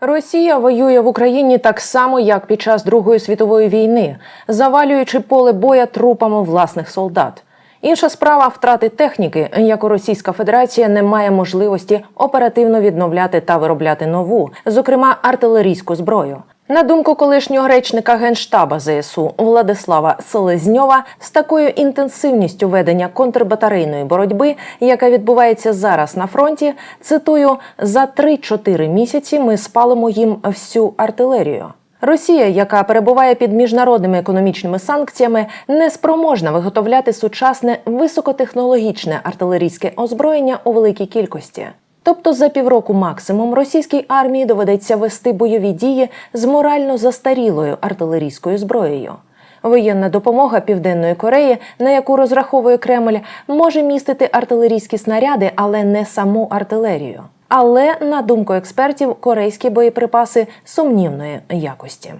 Росія воює в Україні так само, як під час Другої світової війни, завалюючи поле боя трупами власних солдат. Інша справа втрати техніки, яку Російська Федерація не має можливості оперативно відновляти та виробляти нову, зокрема артилерійську зброю. На думку колишнього речника генштаба ЗСУ Владислава Селезньова, з такою інтенсивністю ведення контрбатарейної боротьби, яка відбувається зараз на фронті, цитую за 3-4 місяці ми спалимо їм всю артилерію. Росія, яка перебуває під міжнародними економічними санкціями, не спроможна виготовляти сучасне високотехнологічне артилерійське озброєння у великій кількості. Тобто за півроку максимум російській армії доведеться вести бойові дії з морально застарілою артилерійською зброєю. Воєнна допомога Південної Кореї, на яку розраховує Кремль, може містити артилерійські снаряди, але не саму артилерію. Але на думку експертів, корейські боєприпаси сумнівної якості.